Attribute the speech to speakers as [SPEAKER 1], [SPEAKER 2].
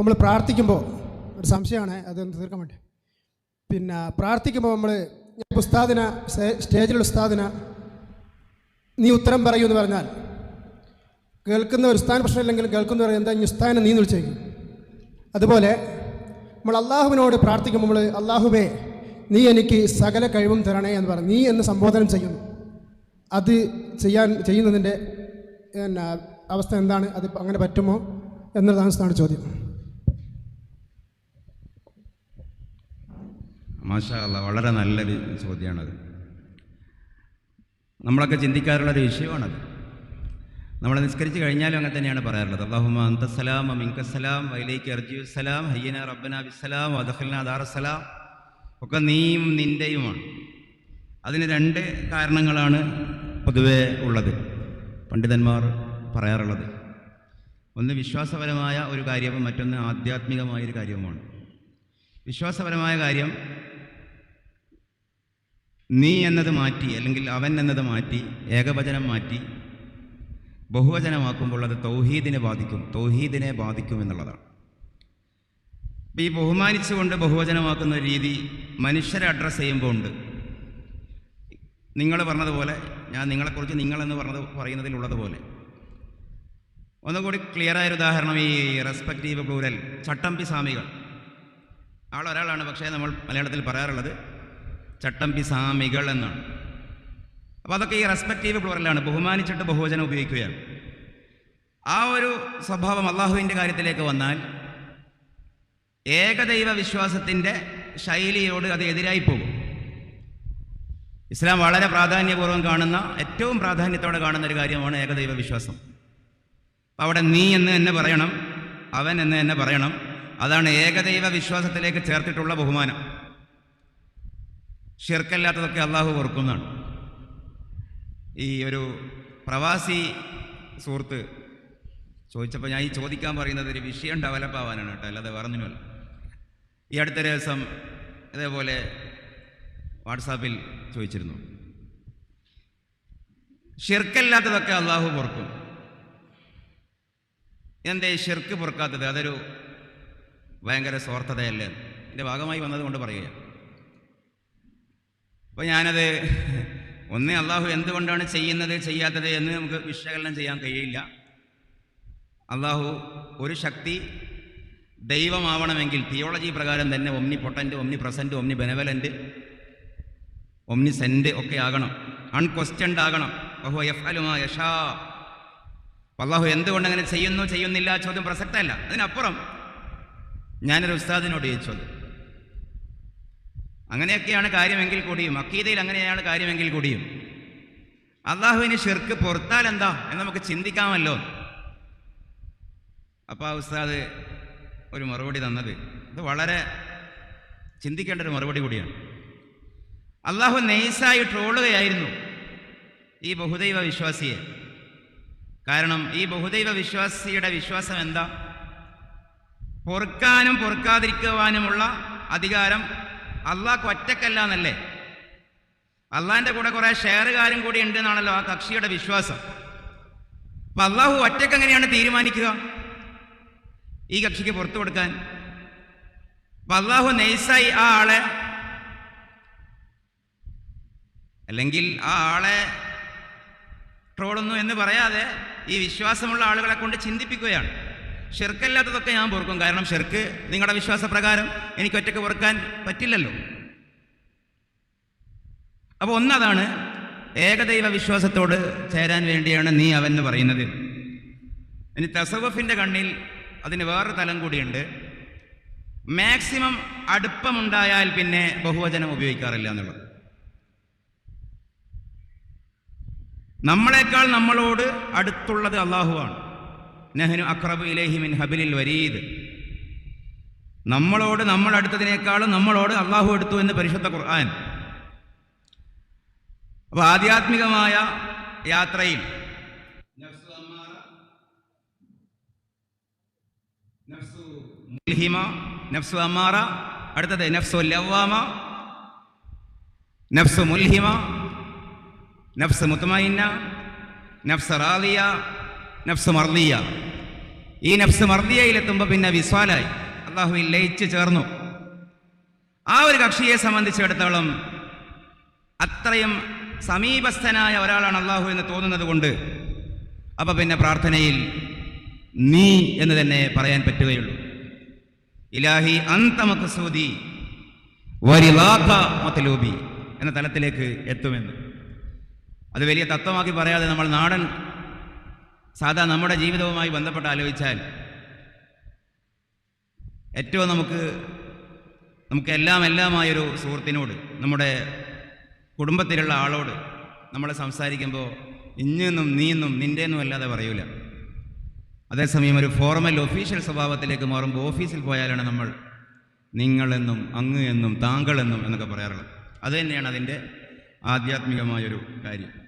[SPEAKER 1] നമ്മൾ പ്രാർത്ഥിക്കുമ്പോൾ ഒരു സംശയമാണ് അതൊന്ന് തീർക്കാൻ വേണ്ടി. പിന്നെ പ്രാർത്ഥിക്കുമ്പോൾ നമ്മൾ ഉസ്താദിന സ്റ്റേജിലുള്ള ഉസ്താദിന നീ ഉത്തരം പറയൂ എന്ന് പറഞ്ഞാൽ കേൾക്കുന്ന ഒരു ഉസ്താൻ പ്രശ്നമില്ലെങ്കിൽ കേൾക്കുന്നവർ എന്താ ഈ ഉസ്താദിനെ നീ വിളിച്ചേക്കും? അതുപോലെ നമ്മൾ അള്ളാഹുവിനോട് പ്രാർത്ഥിക്കുമ്പോൾ നമ്മൾ അള്ളാഹുവേ നീ എനിക്ക് സകല കഴിവും തരണേ എന്ന് പറഞ്ഞു നീ എന്ന് സംബോധനം ചെയ്യുന്നു. അത് ചെയ്യാൻ ചെയ്യുന്നതിന്റെ അവസ്ഥ എന്താണ്? അത് അങ്ങനെ പറ്റുമോ? എന്നതാണ് ചോദ്യം.
[SPEAKER 2] മാഷാ അല്ല വളരെ നല്ലൊരു ചോദ്യമാണത് നമ്മളൊക്കെ ചിന്തിക്കാറുള്ളൊരു വിഷയമാണത്. നമ്മൾ നിസ്കരിച്ച് കഴിഞ്ഞാലും അങ്ങനെ തന്നെയാണ് പറയാറുള്ളത്. അള്ളാഹുമ അന്തസ്സലാം അമിങ്കസ്സലാം വൈലേക്ക് അർജിയുസലാം ഹയ്യന റബ്ബന ബിസ്സലാം അദഖൽന ദാറസലാം ഒക്കെ നീയും നിന്റെയുമാണ് അതിന് രണ്ട് കാരണങ്ങളാണ് പൊതുവെ ഉള്ളത്. പണ്ഡിതന്മാർ പറയാറുള്ളത്. ഒന്ന് വിശ്വാസപരമായ ഒരു കാര്യവും മറ്റൊന്ന് ആധ്യാത്മികമായൊരു കാര്യവുമാണ്. വിശ്വാസപരമായ കാര്യം നീ എന്നത് മാറ്റി അല്ലെങ്കിൽ അവൻ എന്നത് മാറ്റി ഏകവചനം മാറ്റി ബഹുവചനമാക്കുമ്പോൾ അത് തൗഹീദിനെ ബാധിക്കും തൗഹീദിനെ ബാധിക്കും എന്നുള്ളതാണ്. ഈ ബഹുമാനിച്ചുകൊണ്ട് ബഹുവചനമാക്കുന്ന രീതി മനുഷ്യരെ അഡ്രസ്സ് ചെയ്യുമ്പോൾ ഉണ്ട്. നിങ്ങൾ പറഞ്ഞതുപോലെ ഞാൻ നിങ്ങളെക്കുറിച്ച് നിങ്ങളെന്ന് പറഞ്ഞത് പറയുന്നതിലുള്ളതുപോലെ ഒന്നുകൂടി ക്ലിയറായൊരു ഉദാഹരണം ഈ റെസ്പെക്റ്റീവ് പ്ലൂരൽ ചട്ടമ്പി സ്വാമികൾ. ആളൊരാളാണ് പക്ഷേ നമ്മൾ മലയാളത്തിൽ പറയാറുള്ളത് ചട്ടമ്പി സ്വാമികൾ എന്നാണ്. അപ്പോൾ അതൊക്കെ ഈ റെസ്പെക്റ്റീവ് പ്ലൂറലാണ് ബഹുമാനിച്ചിട്ട് ബഹുവചനം ഉപയോഗിക്കുകയാണ്. ആ ഒരു സ്വഭാവം അള്ളാഹുവിന്റെ കാര്യത്തിലേക്ക് വന്നാൽ ഏകദൈവ വിശ്വാസത്തിന്റെ ശൈലിയോട് അത് എതിരായി പോകും. ഇസ്ലാം വളരെ പ്രാധാന്യപൂർവം കാണുന്ന ഏറ്റവും പ്രാധാന്യത്തോടെ കാണുന്ന ഒരു കാര്യമാണ് ഏകദൈവ വിശ്വാസം അവിടെ നീ എന്ന് തന്നെ പറയണം അവൻ എന്ന് തന്നെ പറയണം. അതാണ് ഏകദൈവ വിശ്വാസത്തിലേക്ക് ചേർത്തിട്ടുള്ള ബഹുമാനം. ഷിർക്കല്ലാത്തതൊക്കെ അള്ളാഹു ഓർക്കുന്നതാണ്. ഈ ഒരു പ്രവാസി സുഹൃത്ത് ചോദിച്ചപ്പോൾ ഞാൻ ഈ ചോദിക്കാൻ പറയുന്നത് ഒരു വിഷയം ഡെവലപ്പ് ആവാനാണ് കേട്ടോ അല്ലാതെ വേറൊന്നിനുമല്ല. ഈ അടുത്ത ദിവസം ഇതേപോലെ വാട്സാപ്പിൽ ചോദിച്ചിരുന്നു. ഷിർക്കല്ലാത്തതൊക്കെ അള്ളാഹു പുറക്കും. എന്തേ ഷിർക്ക് പുറക്കാത്തത്? അതൊരു ഭയങ്കര സ്വാർത്ഥതയല്ലേ? എന്റെ ഭാഗമായി വന്നത് കൊണ്ട് പറയുക അപ്പോൾ ഞാനത് ഒന്ന് അള്ളാഹു എന്തുകൊണ്ടാണ് ചെയ്യുന്നത് ചെയ്യാത്തത് എന്ന് നമുക്ക് വിശകലനം ചെയ്യാൻ കഴിയില്ല. അള്ളാഹു ഒരു ശക്തി ദൈവമാവണമെങ്കിൽ തിയോളജി പ്രകാരം തന്നെ omnipotent omnipresent omnibenevolent omniscient ഒക്കെ ആകണം. അൺക്വസ്റ്റൻഡ് ആകണം. ബഹു എഫ് അലുമാ യഷാ. അള്ളാഹു എന്തുകൊണ്ട് അങ്ങനെ ചെയ്യുന്നു ചെയ്യുന്നില്ല ചോദ്യം പ്രസക്തമല്ല അതിനപ്പുറം ഞാനൊരു ഉസ്താദിനോട് ചോദിച്ചത് അങ്ങനെയൊക്കെയാണ് കാര്യമെങ്കിൽ കൂടിയും. അക്കീതയിൽ അങ്ങനെയാണ് കാര്യമെങ്കിൽ കൂടിയും. അള്ളാഹുവിന് ഷിർക്ക് പുറത്താൽ എന്താ എന്ന് നമുക്ക് ചിന്തിക്കാമല്ലോ. അപ്പോൾ ആ ഉസ്താദ് ഒരു മറുപടി തന്നത്. ഇത് വളരെ ചിന്തിക്കേണ്ട ഒരു മറുപടി കൂടിയാണ്. അള്ളാഹു നെയ്സായി ട്രോളുകയായിരുന്നു ഈ ബഹുദൈവ വിശ്വാസിയെ. കാരണം ഈ ബഹുദൈവ വിശ്വാസിയുടെ വിശ്വാസം എന്താ? പൊറുക്കാനും പൊറുക്കാതിരിക്കുവാനുമുള്ള അധികാരം അള്ളാഹ് ഒറ്റക്കല്ല എന്നല്ലേ അള്ളാഹിന്റെ കൂടെ കുറേ ഷെയറുകാരും കൂടി ഉണ്ട് എന്നാണല്ലോ ആ കക്ഷിയുടെ വിശ്വാസം. അപ്പം അള്ളാഹു ഒറ്റയ്ക്ക് എങ്ങനെയാണ് തീരുമാനിക്കുക? ഈ കക്ഷിക്ക് പുറത്തു കൊടുക്കാൻ. അപ്പം അള്ളാഹു നെയ്സായി ആ ആളെ അല്ലെങ്കിൽ ആ ആളെ ട്രോളുന്നു എന്ന് പറയാതെ ഈ വിശ്വാസമുള്ള ആളുകളെ കൊണ്ട് ചിന്തിപ്പിക്കുകയാണ്. ഷെർക്കല്ലാത്തതൊക്കെ ഞാൻ പൊറുക്കും. കാരണം ഷെർക്ക് നിങ്ങളുടെ വിശ്വാസപ്രകാരം എനിക്ക് ഒറ്റയ്ക്ക് പൊറുക്കാൻ പറ്റില്ലല്ലോ. അപ്പോൾ ഒന്നതാണ് ഏകദൈവ വിശ്വാസത്തോട് ചേരാൻ വേണ്ടിയാണ് നീ അവൻ എന്ന് പറയുന്നത്. ഇനി തസവഫിന്റെ കണ്ണിൽ അതിന് വേറൊരു തലം കൂടിയുണ്ട്. മാക്സിമം അടുപ്പമുണ്ടായാൽ പിന്നെ ബഹുവചനം ഉപയോഗിക്കാറില്ല എന്നുള്ളത്. നമ്മളെക്കാൾ നമ്മളോട് അടുത്തുള്ളത് അള്ളാഹുവാണ്. നെഹ്നു അക്രബു ഇലേഹി മിൻ ഹബിലിൽ വരീദ്. നമ്മളോട് നമ്മൾ അടുത്തതിനേക്കാളും നമ്മളോട് അള്ളാഹു എടുത്തു എന്ന് പരിശുദ്ധ ഖുർആൻ. അപ്പോൾ ആധ്യാത്മികമായ യാത്രയിൽ നഫ്സു അമ്മാറ, അടുത്തത് നഫ്സു ലവ്വാമ നഫ്സു മുൽഹിമ നഫ്സ് മുത്തമൈന നഫ്സ് റാദിയ നഫ്സ് മർദിയ. ഈ നഫ്സ് മർദിയയിലെത്തുമ്പോൾ പിന്നെ വിസ്വാലായി അള്ളാഹുവിൽ ലയിച്ച് ചേർന്നു. ആ ഒരു കക്ഷിയെ സംബന്ധിച്ചിടത്തോളം അത്രയും സമീപസ്ഥനായ ഒരാളാണ് അള്ളാഹു എന്ന് തോന്നുന്നത് കൊണ്ട് അപ്പം പിന്നെ പ്രാർത്ഥനയിൽ നീ എന്ന് തന്നെ പറയാൻ പറ്റുകയുള്ളൂ. ഇലാഹി അന്തമക്കസൂതി മത്തലൂബി എന്ന തലത്തിലേക്ക് എത്തുമെന്ന്. അത് വലിയ തത്വമാക്കി പറയാതെ നമ്മൾ നാടൻ സാധാ നമ്മുടെ ജീവിതവുമായി ബന്ധപ്പെട്ട് ആലോചിച്ചാൽ ഏറ്റവും നമുക്ക് നമുക്ക് എല്ലാം എല്ലാമായൊരു സുഹൃത്തിനോട് നമ്മുടെ കുടുംബത്തിലുള്ള ആളോട് നമ്മൾ സംസാരിക്കുമ്പോൾ ഇഞ്ഞെന്നും നീയെന്നും നിന്റെന്നും അല്ലാതെ പറയൂല. അതേസമയം ഒരു ഫോർമൽ ഒഫീഷ്യൽ സ്വഭാവത്തിലേക്ക് മാറുമ്പോൾ ഓഫീസിൽ പോയാലാണ് നമ്മൾ നിങ്ങളെന്നും അങ്ങ് എന്നും താങ്കളെന്നും എന്നൊക്കെ പറയാറുള്ളത്. അതുതന്നെയാണ് അതിന്റെ ആധ്യാത്മികമായൊരു കാര്യം.